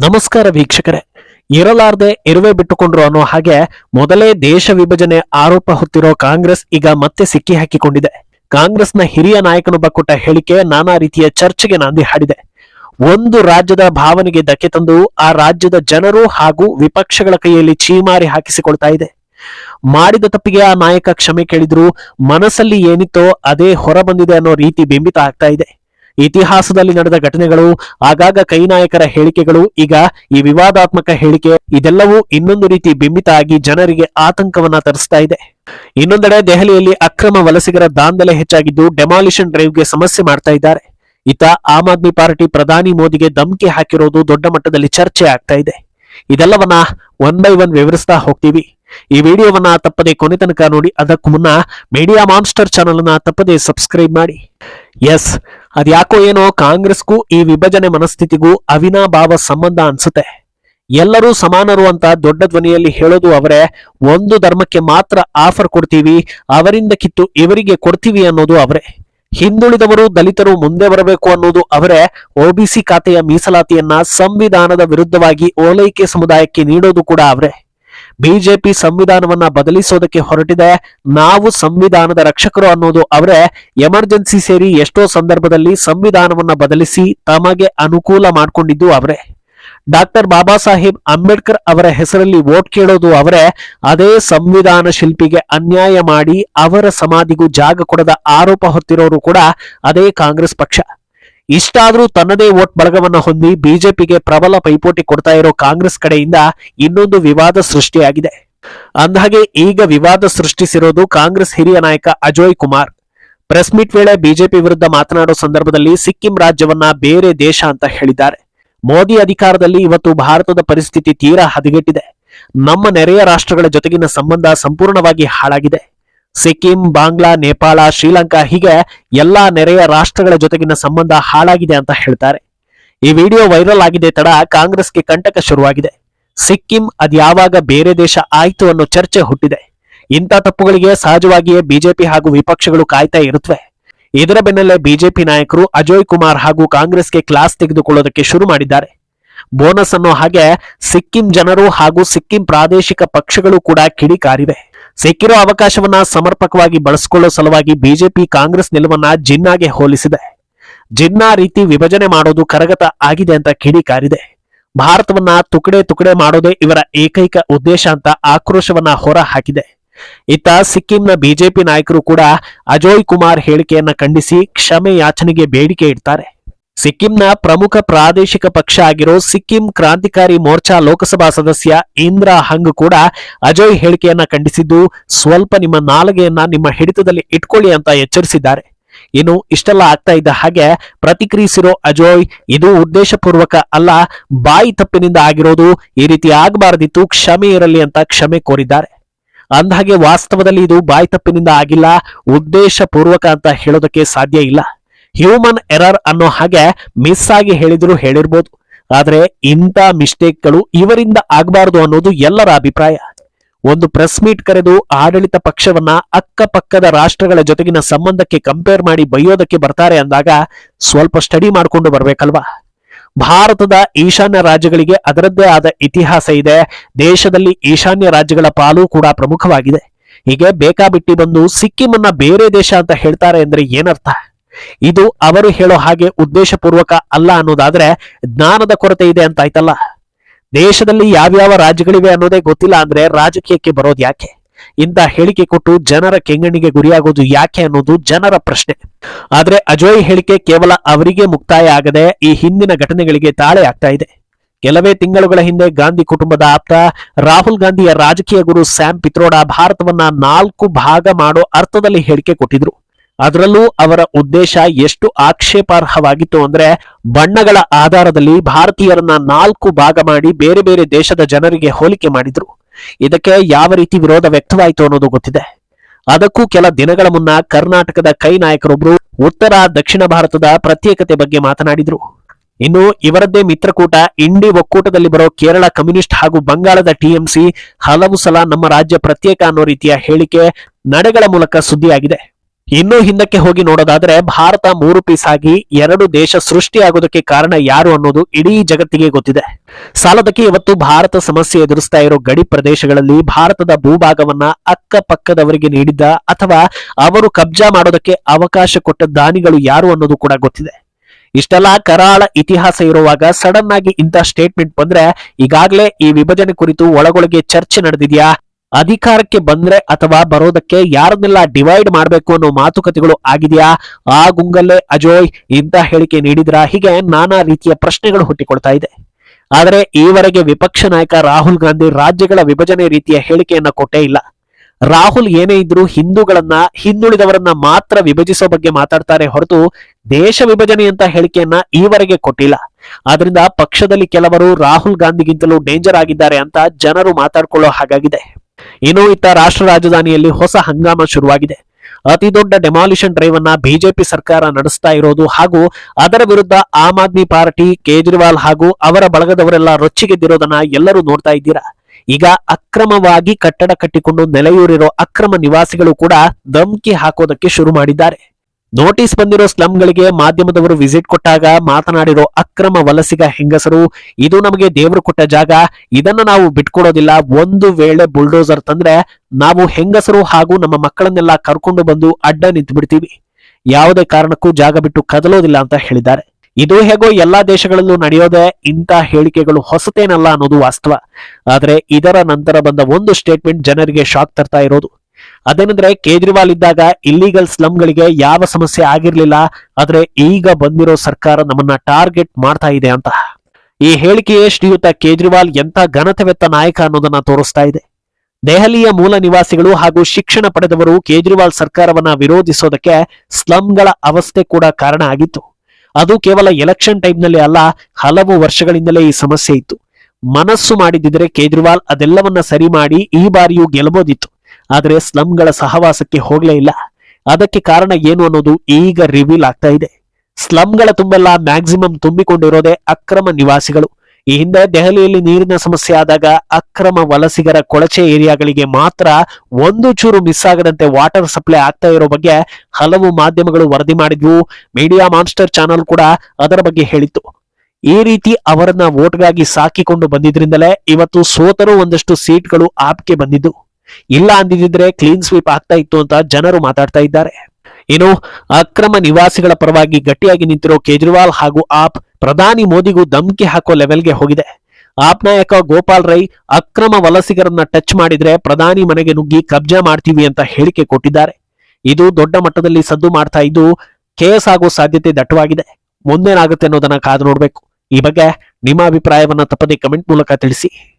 ನಮಸ್ಕಾರ ವೀಕ್ಷಕರೇ. ಇರಲಾರ್ದೆ ಇರುವೆ ಬಿಟ್ಟುಕೊಂಡ್ರು ಅನ್ನೋ ಹಾಗೆ ಮೊದಲೇ ದೇಶ ವಿಭಜನೆ ಆರೋಪ ಹೊತ್ತಿರೋ ಕಾಂಗ್ರೆಸ್ ಈಗ ಮತ್ತೆ ಸಿಕ್ಕಿ ಹಾಕಿಕೊಂಡಿದೆ. ಕಾಂಗ್ರೆಸ್ನ ಹಿರಿಯ ನಾಯಕನೊಬ್ಬ ಕೊಟ್ಟ ಹೇಳಿಕೆ ನಾನಾ ರೀತಿಯ ಚರ್ಚೆಗೆ ನಾಂದಿ ಹಾಡಿದೆ. ಒಂದು ರಾಜ್ಯದ ಭಾವನೆಗೆ ಧಕ್ಕೆ ತಂದು ಆ ರಾಜ್ಯದ ಜನರು ಹಾಗೂ ವಿಪಕ್ಷಗಳ ಕೈಯಲ್ಲಿ ಚೀಮಾರಿ ಹಾಕಿಸಿಕೊಳ್ತಾ ಇದೆ. ಮಾಡಿದ ತಪ್ಪಿಗೆ ಆ ನಾಯಕ ಕ್ಷಮೆ ಕೇಳಿದ್ರು ಮನಸ್ಸಲ್ಲಿ ಏನಿತ್ತೋ ಅದೇ ಹೊರಬಂದಿದೆ ಅನ್ನೋ ರೀತಿ ಬಿಂಬಿತ ಆಗ್ತಾ ಇದೆ. ಇತಿಹಾಸದಲ್ಲಿ ನಡೆದ ಘಟನೆಗಳು, ಆಗಾಗ ಕೈ ನಾಯಕರ ಹೇಳಿಕೆಗಳು, ಈಗ ಈ ವಿವಾದಾತ್ಮಕ ಹೇಳಿಕೆ, ಇದೆಲ್ಲವೂ ಇನ್ನೊಂದು ರೀತಿ ಬಿಂಬಿತ ಆಗಿ ಜನರಿಗೆ ಆತಂಕವನ್ನ ತರಿಸ್ತಾ ಇದೆ. ಇನ್ನೊಂದೆಡೆ ದೆಹಲಿಯಲ್ಲಿ ಅಕ್ರಮ ವಲಸಿಗರ ದಾಂಧಲೆ ಹೆಚ್ಚಾಗಿದ್ದು ಡೆಮಾಲಿಷನ್ ಡ್ರೈವ್ಗೆ ಸಮಸ್ಯೆ ಮಾಡ್ತಾ ಇದ್ದಾರೆ. ಇತ ಆಮ್ ಆದ್ಮಿ ಪಾರ್ಟಿ ಪ್ರಧಾನಿ ಮೋದಿಗೆ ಧಮಕಿ ಹಾಕಿರೋದು ದೊಡ್ಡ ಮಟ್ಟದಲ್ಲಿ ಚರ್ಚೆ ಆಗ್ತಾ ಇದೆ. ಇದೆಲ್ಲವನ್ನ ಒನ್ ಬೈ ಒನ್ ವಿವರಿಸ್ತಾ ಹೋಗ್ತೀವಿ. ಈ ವಿಡಿಯೋವನ್ನ ತಪ್ಪದೆ ಕೊನೆ ತನಕ ನೋಡಿ, ಅದಕ್ಕೂ ಮುನ್ನ ಮೀಡಿಯಾ ಮಾನ್ಸ್ಟರ್ ಚಾನಲ್ ಅನ್ನ ತಪ್ಪದೆ ಸಬ್ಸ್ಕ್ರೈಬ್ ಮಾಡಿ. ಎಸ್ ಅದ್ಯಾಕೋ ಏನೋ ಕಾಂಗ್ರೆಸ್ಗೂ ಈ ವಿಭಜನೆ ಮನಸ್ಥಿತಿಗೂ ಅವಿನಾಭಾವ ಸಂಬಂಧ ಅನ್ಸುತ್ತೆ. ಎಲ್ಲರೂ ಸಮಾನರು ಅಂತ ದೊಡ್ಡ ಧ್ವನಿಯಲ್ಲಿ ಹೇಳೋದು ಅವರೇ, ಒಂದು ಧರ್ಮಕ್ಕೆ ಮಾತ್ರ ಆಫರ್ ಕೊಡ್ತೀವಿ, ಅವರಿಂದ ಕಿತ್ತು ಇವರಿಗೆ ಕೊಡ್ತೀವಿ ಅನ್ನೋದು ಅವರೇ. ಹಿಂದುಳಿದವರು ದಲಿತರು ಮುಂದೆ ಬರಬೇಕು ಅನ್ನೋದು ಅವರೇ ಒಬಿಸಿ ಖಾತೆಯ ಮೀಸಲಾತಿಯನ್ನ ಸಂವಿಧಾನದ ವಿರುದ್ಧವಾಗಿ ಓಲೈಕೆ ಸಮುದಾಯಕ್ಕೆ ನೀಡೋದು ಕೂಡ ಅವರೇ. ಬಿಜೆಪಿ ಸಂವಿಧಾನವನ್ನ ಬದಲಿಸೋದಕ್ಕೆ ಹೊರಟಿದೆ. ನಾವು ಸಂವಿಧಾನದ ರಕ್ಷಕರು ಅನ್ನೋದು ಅವರೇ. ಎಮರ್ಜೆನ್ಸಿ ಸೇರಿ ಎಷ್ಟೋ ಸಂದರ್ಭದಲ್ಲಿ ಸಂವಿಧಾನವನ್ನ ಬದಲಿಸಿ ತಮಗೆ ಅನುಕೂಲ ಮಾಡಿಕೊಂಡಿದ್ದು ಅವರೇ. ಡಾಕ್ಟರ್ ಬಾಬಾ ಸಾಹೇಬ್ ಅಂಬೇಡ್ಕರ್ ಅವರ ಹೆಸರಲ್ಲಿ ವೋಟ್ ಕೇಳೋದು ಅವರೇ. ಅದೇ ಸಂವಿಧಾನ ಶಿಲ್ಪಿಗೆ ಅನ್ಯಾಯ ಮಾಡಿ ಅವರ ಸಮಾಧಿಗೂ ಜಾಗ ಕೊಡದ ಆರೋಪ ಹೊತ್ತಿರೋರು ಕೂಡ ಅದೇ ಕಾಂಗ್ರೆಸ್ ಪಕ್ಷ. ಇಷ್ಟಾದ್ರೂ ತನ್ನದೇ ವೋಟ್ ಬಳಗವನ್ನ ಹೊಂದಿ ಬಿಜೆಪಿಗೆ ಪ್ರಬಲ ಪೈಪೋಟಿ ಕೊಡ್ತಾ ಇರೋ ಕಾಂಗ್ರೆಸ್ ಕಡೆಯಿಂದ ಇನ್ನೊಂದು ವಿವಾದ ಸೃಷ್ಟಿಯಾಗಿದೆ. ಅಂದಹಾಗೆ ಈಗ ವಿವಾದ ಸೃಷ್ಟಿಸಿರೋದು ಕಾಂಗ್ರೆಸ್ ಹಿರಿಯ ನಾಯಕ ಅಜೋಯ್ ಕುಮಾರ್. ಪ್ರೆಸ್ ಮೀಟ್ ವೇಳೆ ಬಿಜೆಪಿ ವಿರುದ್ಧ ಮಾತನಾಡೋ ಸಂದರ್ಭದಲ್ಲಿ ಸಿಕ್ಕಿಂ ರಾಜ್ಯವನ್ನ ಬೇರೆ ದೇಶ ಅಂತ ಹೇಳಿದ್ದಾರೆ. ಮೋದಿ ಅಧಿಕಾರದಲ್ಲಿ ಇವತ್ತು ಭಾರತದ ಪರಿಸ್ಥಿತಿ ತೀರಾ ಹದಗೆಟ್ಟಿದೆ. ನಮ್ಮ ನೆರೆಯ ರಾಷ್ಟ್ರಗಳ ಜೊತೆಗಿನ ಸಂಬಂಧ ಸಂಪೂರ್ಣವಾಗಿ ಹಾಳಾಗಿದೆ. ಸಿಕ್ಕಿಂ, ಬಾಂಗ್ಲಾ, ನೇಪಾಳ, ಶ್ರೀಲಂಕಾ ಹೀಗೆ ಎಲ್ಲಾ ನೆರೆಯ ರಾಷ್ಟ್ರಗಳ ಜೊತೆಗಿನ ಸಂಬಂಧ ಹಾಳಾಗಿದೆ ಅಂತ ಹೇಳ್ತಾರೆ. ಈ ವಿಡಿಯೋ ವೈರಲ್ ಆಗಿದೆ ತಡ ಕಾಂಗ್ರೆಸ್ಗೆ ಕಂಟಕ ಶುರುವಾಗಿದೆ. ಸಿಕ್ಕಿಂ ಅದ್ಯಾವಾಗ ಬೇರೆ ದೇಶ ಆಯ್ತು ಅನ್ನೋ ಚರ್ಚೆ ಹುಟ್ಟಿದೆ. ಇಂಥ ತಪ್ಪುಗಳಿಗೆ ಸಹಜವಾಗಿಯೇ ಬಿಜೆಪಿ ಹಾಗೂ ವಿಪಕ್ಷಗಳು ಕಾಯ್ತಾ ಇರುತ್ತವೆ ಇದರ ಬೆನ್ನಲ್ಲೇ ಬಿಜೆಪಿ ನಾಯಕರು ಅಜಯ್ ಕುಮಾರ್ ಹಾಗೂ ಕಾಂಗ್ರೆಸ್ಗೆ ಕ್ಲಾಸ್ ತೆಗೆದುಕೊಳ್ಳೋದಕ್ಕೆ ಶುರು ಮಾಡಿದ್ದಾರೆ. ಬೋನಸ್ ಅನ್ನೋ ಹಾಗೆ ಸಿಕ್ಕಿಂ ಜನರು ಹಾಗೂ ಸಿಕ್ಕಿಂ ಪ್ರಾದೇಶಿಕ ಪಕ್ಷಗಳು ಕೂಡ ಕಿಡಿಕಾರಿವೆ. ಸಿಕ್ಕಿರೋ ಅವಕಾಶವನ್ನ ಸಮರ್ಪಕವಾಗಿ ಬಳಸಿಕೊಳ್ಳೋ ಸಲುವಾಗಿ ಬಿಜೆಪಿ ಕಾಂಗ್ರೆಸ್ ನಿಲುವನ್ನ ಜಿನ್ನಾಗೆ ಹೋಲಿಸಿದೆ. ಜಿನ್ನಾ ರೀತಿ ವಿಭಜನೆ ಮಾಡೋದು ಕರಗತ ಆಗಿದೆ ಅಂತ ಕಿಡಿಕಾರಿದೆ ಭಾರತವನ್ನ ತುಕಡೆ ತುಕಡೆ ಮಾಡೋದೇ ಇವರ ಏಕೈಕ ಉದ್ದೇಶ ಅಂತ ಆಕ್ರೋಶವನ್ನ ಹೊರ ಹಾಕಿದೆ ಇತ್ತ ಸಿಕ್ಕಿಂನ ಬಿಜೆಪಿ ನಾಯಕರು ಕೂಡ ಅಜೋಯ್ ಕುಮಾರ್ ಹೇಳಿಕೆಯನ್ನ ಖಂಡಿಸಿ ಕ್ಷಮೆ ಯಾಚನೆಗೆ ಬೇಡಿಕೆ ಇಡ್ತಾರೆ. ಸಿಕ್ಕಿಂನ ಪ್ರಮುಖ ಪ್ರಾದೇಶಿಕ ಪಕ್ಷ ಆಗಿರೋ ಸಿಕ್ಕಿಂ ಕ್ರಾಂತಿಕಾರಿ ಮೋರ್ಚಾ ಲೋಕಸಭಾ ಸದಸ್ಯ ಇಂದ್ರ ಹಂಗ್ ಕೂಡ ಅಜಯ್ ಹೇಳಿಕೆಯನ್ನ ಖಂಡಿಸಿದ್ದು, ಸ್ವಲ್ಪ ನಿಮ್ಮ ನಾಲಗೆಯನ್ನ ನಿಮ್ಮ ಹಿಡಿತದಲ್ಲಿ ಇಟ್ಕೊಳ್ಳಿ ಅಂತ ಎಚ್ಚರಿಸಿದ್ದಾರೆ. ಇನ್ನು ಇಷ್ಟೆಲ್ಲ ಆಗ್ತಾ ಇದ್ದ ಹಾಗೆ ಪ್ರತಿಕ್ರಿಯಿಸಿರೋ ಅಜೋಯ್, ಇದು ಉದ್ದೇಶಪೂರ್ವಕ ಅಲ್ಲ, ಬಾಯಿ ತಪ್ಪಿನಿಂದ ಆಗಿರೋದು ಈ ರೀತಿ ಆಗಬಾರದಿತ್ತು, ಕ್ಷಮೆ ಇರಲಿ ಅಂತ ಕ್ಷಮೆ ಕೋರಿದ್ದಾರೆ. ಅಂದಹಾಗೆ ವಾಸ್ತವದಲ್ಲಿ ಇದು ಬಾಯಿ ತಪ್ಪಿನಿಂದ ಆಗಿಲ್ಲ ಉದ್ದೇಶ ಪೂರ್ವಕ ಅಂತ ಹೇಳೋದಕ್ಕೆ ಸಾಧ್ಯ ಇಲ್ಲ. ಹ್ಯೂಮನ್ ಎರರ್ ಅನ್ನೋ ಹಾಗೆ ಮಿಸ್ ಆಗಿ ಹೇಳಿದ್ರು ಹೇಳಿರ್ಬೋದು. ಆದರೆ ಇಂಥ ಮಿಸ್ಟೇಕ್ಗಳು ಇವರಿಂದ ಆಗಬಾರದು ಅನ್ನೋದು ಎಲ್ಲರ ಅಭಿಪ್ರಾಯ. ಒಂದು ಪ್ರೆಸ್ ಮೀಟ್ ಕರೆದು ಆಡಳಿತ ಪಕ್ಷವನ್ನ ಅಕ್ಕಪಕ್ಕದ ರಾಷ್ಟ್ರಗಳ ಜೊತೆಗಿನ ಸಂಬಂಧಕ್ಕೆ ಕಂಪೇರ್ ಮಾಡಿ ಬೈಯೋದಕ್ಕೆ ಬರ್ತಾರೆ ಅಂದಾಗ ಸ್ವಲ್ಪ ಸ್ಟಡಿ ಮಾಡ್ಕೊಂಡು ಬರಬೇಕಲ್ವಾ? ಭಾರತದ ಈಶಾನ್ಯ ರಾಜ್ಯಗಳಿಗೆ ಅದರದ್ದೇ ಆದ ಇತಿಹಾಸ ಇದೆ. ದೇಶದಲ್ಲಿ ಈಶಾನ್ಯ ರಾಜ್ಯಗಳ ಪಾಲು ಕೂಡ ಪ್ರಮುಖವಾಗಿದೆ. ಹೀಗೆ ಬೇಕಾಬಿಟ್ಟಿ ಬಂದು ಸಿಕ್ಕಿಮನ್ನ ಬೇರೆ ದೇಶ ಅಂತ ಹೇಳ್ತಾರೆ ಅಂದ್ರೆ ಏನರ್ಥ? ಇದು ಅವರು ಹೇಳೋ ಹಾಗೆ ಉದ್ದೇಶಪೂರ್ವಕ ಅಲ್ಲ ಅನ್ನೋದಾದ್ರೆ ಜ್ಞಾನದ ಕೊರತೆ ಇದೆ ಅಂತ ಆಯ್ತಲ್ಲ? ದೇಶದಲ್ಲಿ ಯಾವ್ಯಾವ ರಾಜ್ಯಗಳಿವೆ ಅನ್ನೋದೇ ಗೊತ್ತಿಲ್ಲ ಅಂದ್ರೆ ರಾಜಕೀಯಕ್ಕೆ ಬರೋದು ಯಾಕೆ? ಇಂಥ ಹೇಳಿಕೆ ಕೊಟ್ಟು ಜನರ ಕೆಂಗಣ್ಣಿಗೆ ಗುರಿಯಾಗೋದು ಯಾಕೆ ಅನ್ನೋದು ಜನರ ಪ್ರಶ್ನೆ. ಆದ್ರೆ ಅಜೋಯ್ ಹೇಳಿಕೆ ಕೇವಲ ಅವರಿಗೆ ಮುಕ್ತಾಯ ಆಗದೆ ಈ ಹಿಂದಿನ ಘಟನೆಗಳಿಗೆ ತಾಳೆ ಆಗ್ತಾ ಇದೆ. ಕೆಲವೇ ತಿಂಗಳುಗಳ ಹಿಂದೆ ಗಾಂಧಿ ಕುಟುಂಬದ ಆಪ್ತ ರಾಹುಲ್ ಗಾಂಧಿಯ ರಾಜಕೀಯ ಗುರು ಸ್ಯಾಮ್ ಪಿತ್ರೋಡ ಭಾರತವನ್ನ ನಾಲ್ಕು ಭಾಗ ಮಾಡೋ ಅರ್ಥದಲ್ಲಿ ಹೇಳಿಕೆ ಕೊಟ್ಟಿದ್ರು. ಅದರಲ್ಲೂ ಅವರ ಉದ್ದೇಶ ಎಷ್ಟು ಆಕ್ಷೇಪಾರ್ಹವಾಗಿತ್ತು ಅಂದ್ರೆ ಬಣ್ಣಗಳ ಆಧಾರದಲ್ಲಿ ಭಾರತೀಯರನ್ನ ನಾಲ್ಕು ಭಾಗ ಮಾಡಿ ಬೇರೆ ಬೇರೆ ದೇಶದ ಜನರಿಗೆ ಹೋಲಿಕೆ ಮಾಡಿದ್ರು. ಇದಕ್ಕೆ ಯಾವ ರೀತಿ ವಿರೋಧ ವ್ಯಕ್ತವಾಯಿತು ಅನ್ನೋದು ಗೊತ್ತಿದೆ. ಅದಕ್ಕೂ ಕೆಲ ದಿನಗಳ ಮುನ್ನ ಕರ್ನಾಟಕದ ಕೈ ನಾಯಕರೊಬ್ರು ಉತ್ತರ ದಕ್ಷಿಣ ಭಾರತದ ಪ್ರತ್ಯೇಕತೆ ಬಗ್ಗೆ ಮಾತನಾಡಿದ್ರು. ಇನ್ನು ಇವರದ್ದೇ ಮಿತ್ರಕೂಟ ಇಂಡಿ ಒಕ್ಕೂಟದಲ್ಲಿ ಬರೋ ಕೇರಳ ಕಮ್ಯುನಿಸ್ಟ್ ಹಾಗೂ ಬಂಗಾಳದ ಟಿಎಂಸಿ ಹಲವು ಸಲ ನಮ್ಮ ರಾಜ್ಯ ಪ್ರತ್ಯೇಕ ಅನ್ನೋ ರೀತಿಯ ಹೇಳಿಕೆ ನಡೆಗಳ ಮೂಲಕ ಸುದ್ದಿಯಾಗಿದೆ. ಇನ್ನು ಹಿಂದಕ್ಕೆ ಹೋಗಿ ನೋಡೋದಾದ್ರೆ ಭಾರತ ಮೂರು ಪೀಸ್ ಆಗಿ ಎರಡು ದೇಶ ಸೃಷ್ಟಿಯಾಗೋದಕ್ಕೆ ಕಾರಣ ಯಾರು ಅನ್ನೋದು ಇಡೀ ಜಗತ್ತಿಗೆ ಗೊತ್ತಿದೆ. ಸಾಲದಕ್ಕೆ ಇವತ್ತು ಭಾರತ ಸಮಸ್ಯೆ ಎದುರಿಸ್ತಾ ಇರೋ ಗಡಿ ಪ್ರದೇಶಗಳಲ್ಲಿ ಭಾರತದ ಭೂಭಾಗವನ್ನ ಅಕ್ಕಪಕ್ಕದವರಿಗೆ ನೀಡಿದ್ದ ಅಥವಾ ಅವರು ಕಬ್ಜಾ ಮಾಡೋದಕ್ಕೆ ಅವಕಾಶ ಕೊಟ್ಟ ದಾನಿಗಳು ಯಾರು ಅನ್ನೋದು ಕೂಡ ಗೊತ್ತಿದೆ. ಇಷ್ಟೆಲ್ಲ ಕರಾಳ ಇತಿಹಾಸ ಇರುವಾಗ ಸಡನ್ ಆಗಿ ಇಂಥ ಸ್ಟೇಟ್ಮೆಂಟ್ ಬಂದ್ರೆ ಈಗಾಗಲೇ ಈ ವಿಭಜನೆ ಕುರಿತು ಒಳಗೊಳಗೆ ಚರ್ಚೆ ನಡೆದಿದ್ಯಾ? ಅಧಿಕಾರಕ್ಕೆ ಬಂದ್ರೆ ಅಥವಾ ಬರೋದಕ್ಕೆ ಯಾರನ್ನೆಲ್ಲ ಡಿವೈಡ್ ಮಾಡಬೇಕು ಅನ್ನೋ ಮಾತುಕತೆಗಳು ಆಗಿದೆಯಾ? ಆ ಗುಂಗಲ್ಲೇ ಅಜೋಯ್ ಇಂತ ಹೇಳಿಕೆ ನೀಡಿದ್ರ? ಹೀಗೆ ನಾನಾ ರೀತಿಯ ಪ್ರಶ್ನೆಗಳು ಹುಟ್ಟಿಕೊಳ್ತಾ ಇದೆ. ಆದರೆ ಈವರೆಗೆ ವಿಪಕ್ಷ ನಾಯಕ ರಾಹುಲ್ ಗಾಂಧಿ ರಾಜ್ಯಗಳ ವಿಭಜನೆ ರೀತಿಯ ಹೇಳಿಕೆಯನ್ನ ಕೊಟ್ಟೇ ಇಲ್ಲ. ರಾಹುಲ್ ಏನೇ ಇದ್ರೂ ಹಿಂದೂಗಳನ್ನ, ಹಿಂದುಳಿದವರನ್ನ ಮಾತ್ರ ವಿಭಜಿಸೋ ಬಗ್ಗೆ ಮಾತಾಡ್ತಾರೆ ಹೊರತು ದೇಶ ವಿಭಜನೆ ಅಂತ ಹೇಳಿಕೆಯನ್ನ ಈವರೆಗೆ ಕೊಟ್ಟಿಲ್ಲ. ಆದ್ರಿಂದ ಪಕ್ಷದಲ್ಲಿ ಕೆಲವರು ರಾಹುಲ್ ಗಾಂಧಿಗಿಂತಲೂ ಡೇಂಜರ್ ಆಗಿದ್ದಾರೆ ಅಂತ ಜನರು ಮಾತಾಡ್ಕೊಳ್ಳೋ ಹಾಗಾಗಿದೆ. ಇನ್ನು ಇತ್ತ ರಾಷ್ಟ್ರ ರಾಜಧಾನಿಯಲ್ಲಿ ಹೊಸ ಹಂಗಾಮ ಶುರುವಾಗಿದೆ. ಅತಿ ದೊಡ್ಡ ಡೆಮಾಲಿಷನ್ ಡ್ರೈವ್ ಅನ್ನ ಬಿಜೆಪಿ ಸರ್ಕಾರ ನಡೆಸ್ತಾ ಇರೋದು ಹಾಗೂ ಅದರ ವಿರುದ್ಧ ಆಮ್ ಆದ್ಮಿ ಪಾರ್ಟಿ, ಕೇಜ್ರಿವಾಲ್ ಹಾಗೂ ಅವರ ಬಳಗದವರೆಲ್ಲ ರೊಚ್ಚಿಗೆದ್ದಿರೋದನ್ನ ಎಲ್ಲರೂ ನೋಡ್ತಾ ಇದ್ದೀರಾ? ಈಗ ಅಕ್ರಮವಾಗಿ ಕಟ್ಟಡ ಕಟ್ಟಿಕೊಂಡು ನೆಲೆಯೂರಿರೋ ಅಕ್ರಮ ನಿವಾಸಿಗಳು ಕೂಡ ಧಮ್ಕಿ ಹಾಕೋದಕ್ಕೆ ಶುರು ಮಾಡಿದ್ದಾರೆ. ನೋಟಿಸ್ ಬಂದಿರೋ ಸ್ಲಂಗಳಿಗೆ ಮಾಧ್ಯಮದವರು ವಿಸಿಟ್ ಕೊಟ್ಟಾಗ ಮಾತನಾಡಿರೋ ಅಕ್ರಮ ವಲಸಿಗ ಹೆಂಗಸರು, ಇದು ನಮಗೆ ದೇವರು ಕೊಟ್ಟ ಜಾಗ, ಇದನ್ನ ನಾವು ಬಿಟ್ಕೊಡೋದಿಲ್ಲ. ಒಂದು ವೇಳೆ ಬುಲ್ಡೋಸರ್ ತಂದ್ರೆ ನಾವು ಹೆಂಗಸರು ಹಾಗೂ ನಮ್ಮ ಮಕ್ಕಳನ್ನೆಲ್ಲ ಕರ್ಕೊಂಡು ಬಂದು ಅಡ್ಡ ನಿಂತು ಬಿಡ್ತೀವಿ ಯಾವುದೇ ಕಾರಣಕ್ಕೂ ಜಾಗ ಬಿಟ್ಟು ಕದಲೋದಿಲ್ಲ ಅಂತ ಹೇಳಿದ್ದಾರೆ. ಇದು ಹೇಗೋ ಎಲ್ಲಾ ದೇಶಗಳಲ್ಲೂ ನಡೆಯೋದೇ ಇಂಥ ಹೇಳಿಕೆಗಳು ಹೊಸತೇನಲ್ಲ ಅನ್ನೋದು ವಾಸ್ತವ. ಆದ್ರೆ ಇದರ ನಂತರ ಬಂದ ಒಂದು ಸ್ಟೇಟ್ಮೆಂಟ್ ಜನರಿಗೆ ಶಾಕ್ ತರ್ತಾ ಇರೋದು. ಅದೇನಂದ್ರೆ ಕೇಜ್ರಿವಾಲ್ ಇದ್ದಾಗ ಇಲ್ಲಿಗಲ್ ಸ್ಲಂಗಳಿಗೆ ಯಾವ ಸಮಸ್ಯೆ ಆಗಿರ್ಲಿಲ್ಲ, ಆದ್ರೆ ಈಗ ಬಂದಿರೋ ಸರ್ಕಾರ ನಮ್ಮನ್ನ ಟಾರ್ಗೆಟ್ ಮಾಡ್ತಾ ಇದೆ ಅಂತ. ಈ ಹೇಳಿಕೆಯೇ ಶ್ರೀಯುತ ಕೇಜ್ರಿವಾಲ್ ಎಂತ ಘನತೆವೆತ್ತ ನಾಯಕ ಅನ್ನೋದನ್ನ ತೋರಿಸ್ತಾ ಇದೆ. ದೆಹಲಿಯ ಮೂಲ ನಿವಾಸಿಗಳು ಹಾಗೂ ಶಿಕ್ಷಣ ಪಡೆದವರು ಕೇಜ್ರಿವಾಲ್ ಸರ್ಕಾರವನ್ನ ವಿರೋಧಿಸೋದಕ್ಕೆ ಸ್ಲಂಗಳ ಅವಸ್ಥೆ ಕೂಡ ಕಾರಣ ಆಗಿತ್ತು. ಅದು ಕೇವಲ ಎಲೆಕ್ಷನ್ ಟೈಮ್ನಲ್ಲಿ ಅಲ್ಲ, ಹಲವು ವರ್ಷಗಳಿಂದಲೇ ಈ ಸಮಸ್ಯೆ ಇತ್ತು. ಮನಸ್ಸು ಮಾಡಿದ್ದಿದ್ರೆ ಕೇಜ್ರಿವಾಲ್ ಅದೆಲ್ಲವನ್ನ ಸರಿ ಮಾಡಿ ಈ ಬಾರಿಯೂ ಗೆಲ್ಲಬಹುದಿತ್ತು ಆದರೆ ಸ್ಲಂಗಳ ಸಹವಾಸಕ್ಕೆ ಹೋಗ್ಲೇ ಇಲ್ಲ. ಅದಕ್ಕೆ ಕಾರಣ ಏನು ಅನ್ನೋದು ಈಗ ರಿವೀಲ್ ಆಗ್ತಾ ಇದೆ. ಸ್ಲಂಗಳ ತುಂಬೆಲ್ಲ ಮ್ಯಾಕ್ಸಿಮಮ್ ತುಂಬಿಕೊಂಡಿರೋದೇ ಅಕ್ರಮ ನಿವಾಸಿಗಳು. ಈ ಹಿಂದೆ ದೆಹಲಿಯಲ್ಲಿ ನೀರಿನ ಸಮಸ್ಯೆ ಆದಾಗ ಅಕ್ರಮ ವಲಸಿಗರ ಕೊಳಚೆ ಏರಿಯಾಗಳಿಗೆ ಮಾತ್ರ ಒಂದು ಚೂರು ಮಿಸ್ ಆಗದಂತೆ ವಾಟರ್ ಸಪ್ಲೈ ಆಗ್ತಾ ಇರೋ ಬಗ್ಗೆ ಹಲವು ಮಾಧ್ಯಮಗಳು ವರದಿ ಮಾಡಿದ್ವು. ಮೀಡಿಯಾ ಮಾನ್ಸ್ಟರ್ ಚಾನಲ್ ಕೂಡ ಅದರ ಬಗ್ಗೆ ಹೇಳಿತ್ತು. ಈ ರೀತಿ ಅವರನ್ನ ವೋಟ್ಗಾಗಿ ಸಾಕಿಕೊಂಡು ಬಂದಿದ್ರಿಂದಲೇ ಇವತ್ತು ಸೋತರೂ ಒಂದಷ್ಟು ಸೀಟ್ಗಳು ಆಪ್ಗೆ ಬಂದಿದ್ದು. ಇಲ್ಲ ಅಂದಿದ್ರೆ ಕ್ಲೀನ್ ಸ್ವೀಪ್ ಆಗ್ತಾ ಇತ್ತು ಅಂತ ಜನರು ಮಾತಾಡ್ತಾ ಇದ್ದಾರೆ. ಇನ್ನು ಅಕ್ರಮ ನಿವಾಸಿಗಳ ಪರವಾಗಿ ಗಟ್ಟಿಯಾಗಿ ನಿಂತಿರೋ ಕೇಜ್ರಿವಾಲ್ ಹಾಗೂ ಆಪ್ ಪ್ರಧಾನಿ ಮೋದಿಗೂ ಧಮಕಿ ಹಾಕೋ ಲೆವೆಲ್ಗೆ ಹೋಗಿದೆ. ಆಪ್ ನಾಯಕ ಗೋಪಾಲ್ ರೈ ಅಕ್ರಮ ವಲಸಿಗರನ್ನ ಟಚ್ ಮಾಡಿದ್ರೆ ಪ್ರಧಾನಿ ಮನೆಗೆ ನುಗ್ಗಿ ಕಬ್ಜಾ ಮಾಡ್ತೀವಿ ಅಂತ ಹೇಳಿಕೆ ಕೊಟ್ಟಿದ್ದಾರೆ. ಇದು ದೊಡ್ಡ ಮಟ್ಟದಲ್ಲಿ ಸದ್ದು ಮಾಡ್ತಾ ಇದ್ದು ಕೇಸ್ ಆಗೋ ಸಾಧ್ಯತೆ ದಟ್ಟವಾಗಿದೆ. ಮುಂದೇನಾಗುತ್ತೆ ಅನ್ನೋದನ್ನ ಕಾದು ನೋಡ್ಬೇಕು. ಈ ಬಗ್ಗೆ ನಿಮ್ಮ ಅಭಿಪ್ರಾಯವನ್ನ ತಪ್ಪದೆ ಕಮೆಂಟ್ ಮೂಲಕ ತಿಳಿಸಿ.